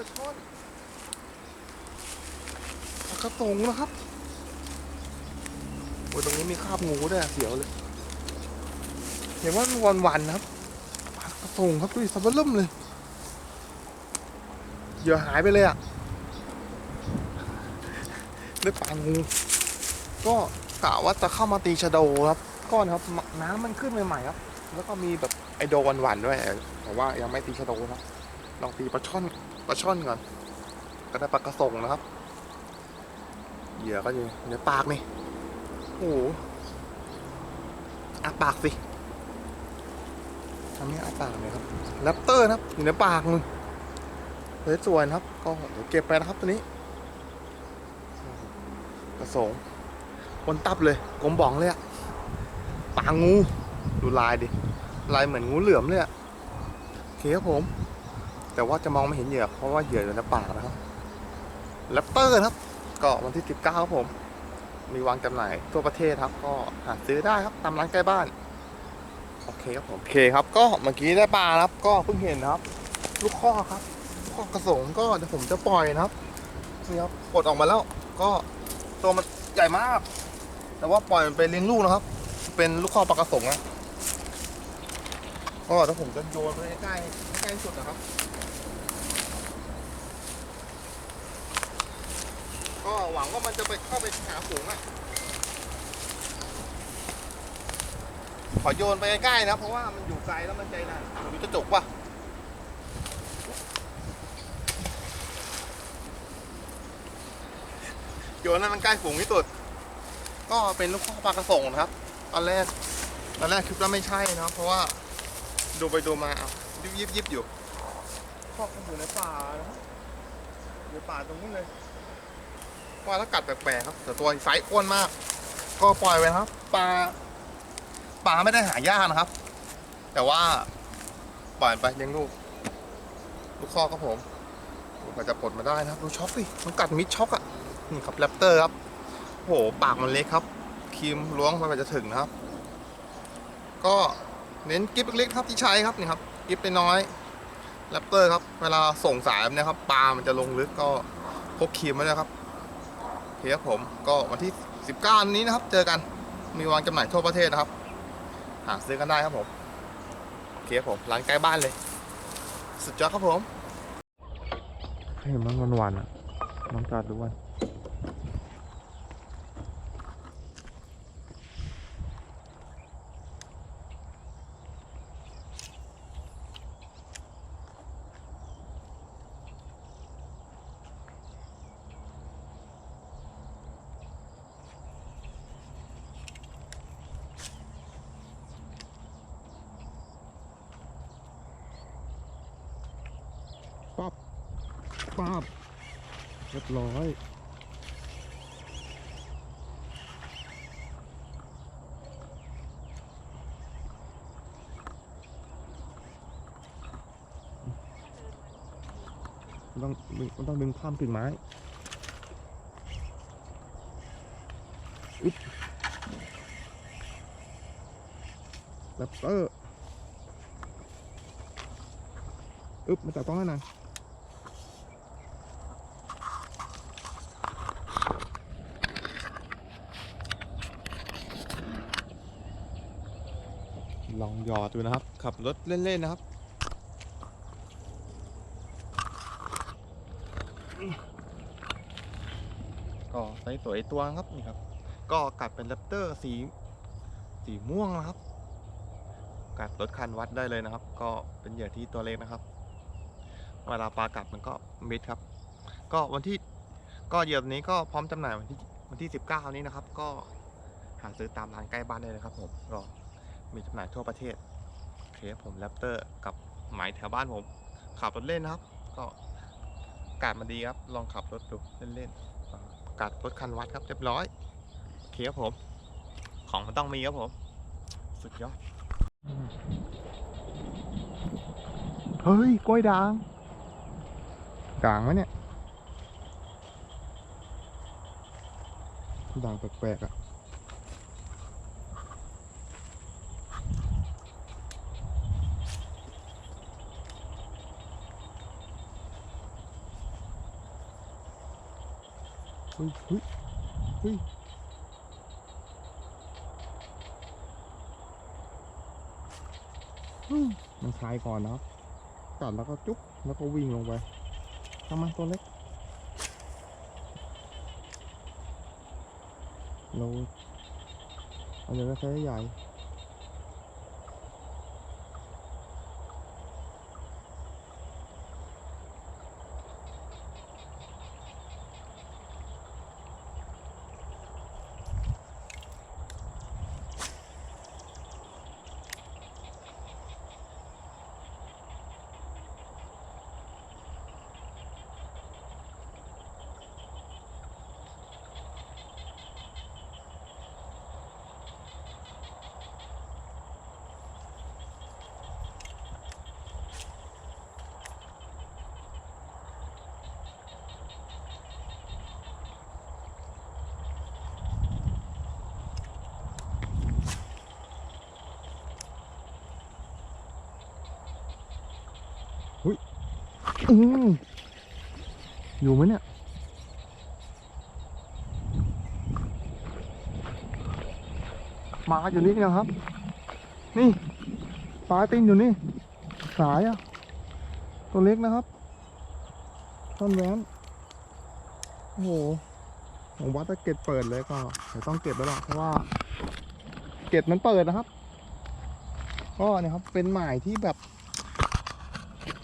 ลาช่อนปลากระตงนะครับ โอ้ยตรงนี้มีคราบงูด้วยเสียวเลย เห็นว่ามันวันวันๆนะครับปลากระตงครับดูสับเบิ่มเลยเหยื่อหายไปเลยอะด้ปลางูก็กะว่าจะเข้ามาตีชะโดครับก็นะครับน้ำมันขึ้นใหม่ๆครับ แล้วก็มีแบบไอโดวันวันๆด้วยแต่ว่ายังไม่ตีชะโดนะลองตีปลาช่อน ปลาช่อนก่อน ก็ได้ปลากระสงนะครับ เหยื่อก็อยู่ในปากนี่โอ้โหอาปากสิทำนี้อาปากเลยครับแรปเตอร์นะครับ อยู่ในปากมึงเลยสวยนครับ ก็เดี๋ยวเก็บไปนะครับตัวนี้ กระสงคนตับเลยกลมบ้องเลยอะปางงู ดูลายดิ ลายเหมือนงูเหลือมเลยอะโอเคครับผม แต่ว่าจะมองไม่เห็นเหยื่อเพราะว่าเหยื่ออยู่ในป่านะครับแรปเตอร์ครับก็วันที่ 19ครับผม มีวางจำหน่ายทั่วประเทศครับ ก็หาซื้อได้ครับตามร้านใกล้บ้าน โอเคครับผม โอเคครับ ก็เมื่อกี้ได้ปลาครับ ก็เพิ่งเห็นนะครับ ลูกข้อครับลูกข้อกระสงก็เดี๋ยวผมจะปล่อยนะครับนี่ครับปลดออกมาแล้ว ก็ตัวมันใหญ่มาก แต่ว่าปล่อยมันไปเลี้ยงลูกนะครับ เป็นลูกข้อปลากระสงนะก็ถ้าผมจะโยนไปใกล้ใกล้สุดนะครับ ก็หวังว่ามันจะไปเข้าไปหาฝูงอะขอโยนไปใกล้ๆนะ เพราะว่ามันอยู่ไกลแล้วมันใจนักหรือจะจกป่ะโยนให้มันใกล้ฝูงที่สุด ก็เป็นลูกข้อปลากระส่งนะครับ ตอนแรก ตอนแรกคิดว่าไม่ใช่นะเพราะว่าดูไปดูมาอะยิบยิบยิบอยู่พอกมันอยู่ในป่านะอยู่ในป่าตรงนี้นเลย ว่าแล้วกัดแปลกๆครับแต่ตัวไซส์อ้วนมาก ก็ปล่อยไว้ครับปลาปลาไม่ได้หายากนะครับ แต่ว่าปล่อยไปเลี้ยงลูก ลูกข้อครับผมก็จะปลดมาได้นะครับ ดูช็อกสิมันกัดมิดช็อกอะนี่ครับแรปเตอร์ครับโอ้โหปากมันเล็กครับครีมล้วงมันจะถึงนะครับ ก็เน้นกิฟเล็กๆครับที่ใช้ครับนี่ครับกิฟน้อยแรปเตอร์ครับ เวลาส่งสายแบบนี้ครับปลามันจะลงลึกก็พกครีมไว้ด้วยครับ เคครับผมก็วันที่ 19 นี้นะครับ เจอกันมีวางจำหน่ายทั่วประเทศนะครับ หาซื้อกันได้ครับผมโอเคครับผมร้านใกล้บ้านเลย สุดยอดครับผมเห็นมันวันๆอะน้องตาดูวันปั๊บ ปั๊บเรียบร้อยมันต้องดึงมันต้องดึงข้ามกิ่งไม้อึ๊บแรปเตอร์อึ๊บมาจับต้องให้หน่อย ลองหยอดดูนะครับ ขับรถเล่น ๆ นะครับ ก็ไซส์สวยตัวครับนี่ครับ ก็กัดเป็นแรปเตอร์สีสีม่วงนะครับ กัดรถคันวัดได้เลยนะครับ ก็เป็นเหยื่อที่ตัวเล็กนะครับ เวลาปลากัดมันก็มิดครับ ก็วันที่ก็เหยื่อตัวนี้ก็พร้อมจำหน่ายวันที่วันที่ 19 นี้นะครับ ก็หาซื้อตามร้านใกล้บ้านได้เลยครับผมก็ มีจำหน่ายทั่วประเทศโอเคครับผมแรปเตอร์กับหมายแถวบ้านผมขับรถเล่นนะครับ ก็อากาศมาดีครับ ลองขับรถดูเล่นๆอากาศรถคันวัดครับเรียบร้อยโอเคครับผม ของมันต้องมีครับผม สุดยอดเฮ้ยกล้วยด่างด่างไหมเนี่ยด่างแปลกๆอะ เฮ้ยเฮ้ยเฮ้ยมันคลายก่อนนะครับกัดแล้วก็จุ๊บแล้วก็วิ่งลงไปทำไมตัวเล็ก เราเอาจะได้ใช้ใหญ่ อืมอยู่ไหมเนี่ยมาอยู่นี่นะครับ นี่ปลาตินอยู่นี่ สายอะตัวเล็กนะครับต้นแหวนโอ้โหผมว่าถ้าเกตเปิดเลยก็เดี๋ยวต้องเก็บแล้วล่ะเพราะว่า เกตมันเปิดนะครับก็เนี่ยครับเป็นหมายที่แบบ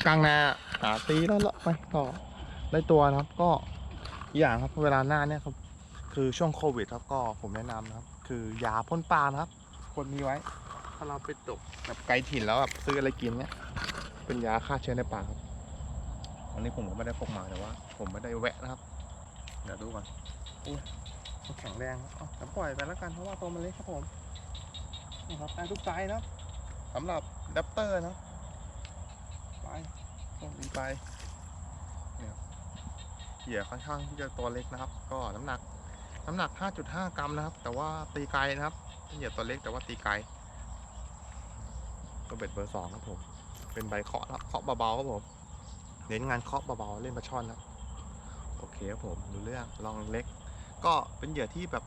กลางนา หาตีแล้วละไปก็ได้ตัวนะครับก็อย่างครับเวลาหน้าเนี่ยครับ คือช่วงโควิดครับก็ผมแนะนำนะครับ คือยาพ่นปลานะครับควรมีไว้ ถ้าเราไปตกแบบไกลถิ่นแล้วแบบซื้ออะไรกินเนี่ย เป็นยาฆ่าเชื้อในป่าครับวันนี้ผมก็ไม่ได้พกมาแต่ว่า ผมไม่ได้แวะนะครับ เดี๋ยวดูก่อนอุ้ยมันแข็งแรงครับเอาแต่ปล่อยไปแล้วกันเพราะว่าตัวมันเล็กครับผมนี่ครับได้ทุกไซส์นะสำหรับดัปเตอร์นะไป ตีไปเนี่ยเหยื่อค่อนข้างที่จะตัวเล็กนะครับ ก็น้ำหนัก น้ำหนัก 5.5 กรัมนะครับ แต่ว่าตีไกลนะครับเหยื่อตัวเล็กแต่ว่าตีไกลตัวเบ็ดเบอร์สองครับผม เป็นใบเคาะครับเคาะเบาๆครับผม เน้นงานเคาะเบาๆเล่นปลาช่อนนะครับ โอเคครับผมดูเรื่องลองเล็ก ก็เป็นเหยื่อที่แบบ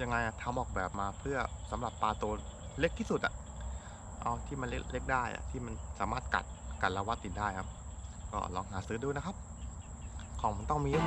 ยังไงอะทำออกแบบมาเพื่อสำหรับปลาตัวเล็กที่สุดอะเอาที่มันเล็กเล็กได้อะที่มันสามารถกัดกันแล้วว่าติดได้ครับ ก็ลองหาซื้อดูนะครับ ของมันต้องมีเยอะ